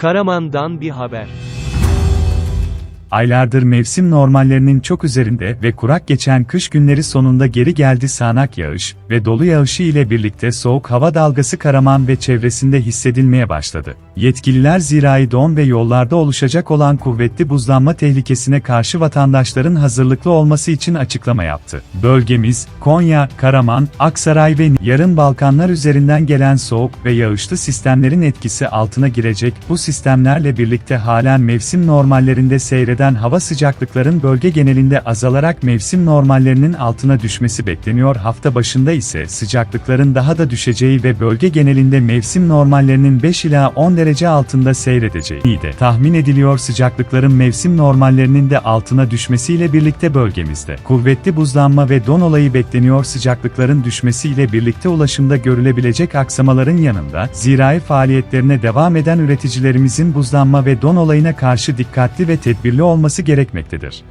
Karaman'dan bir haber. Aylardır mevsim normallerinin çok üzerinde ve kurak geçen kış günleri sonunda geri geldi sağanak yağış ve dolu yağışı ile birlikte soğuk hava dalgası Karaman ve çevresinde hissedilmeye başladı. Yetkililer zirai don ve yollarda oluşacak olan kuvvetli buzlanma tehlikesine karşı vatandaşların hazırlıklı olması için açıklama yaptı. Bölgemiz, Konya, Karaman, Aksaray ve yarın Balkanlar üzerinden gelen soğuk ve yağışlı sistemlerin etkisi altına girecek. Bu sistemlerle birlikte halen mevsim normallerinde seyreden hava sıcaklıkların bölge genelinde azalarak mevsim normallerinin altına düşmesi bekleniyor. Hafta başında ise sıcaklıkların daha da düşeceği ve bölge genelinde mevsim normallerinin 5 ila 10 derece altında seyredeceği de tahmin ediliyor. Sıcaklıkların mevsim normallerinin de altına düşmesiyle birlikte bölgemizde kuvvetli buzlanma ve don olayı bekleniyor. Sıcaklıkların düşmesiyle birlikte ulaşımda görülebilecek aksamaların yanında zirai faaliyetlerine devam eden üreticilerimizin buzlanma ve don olayına karşı dikkatli ve tedbirli olması gerekmektedir.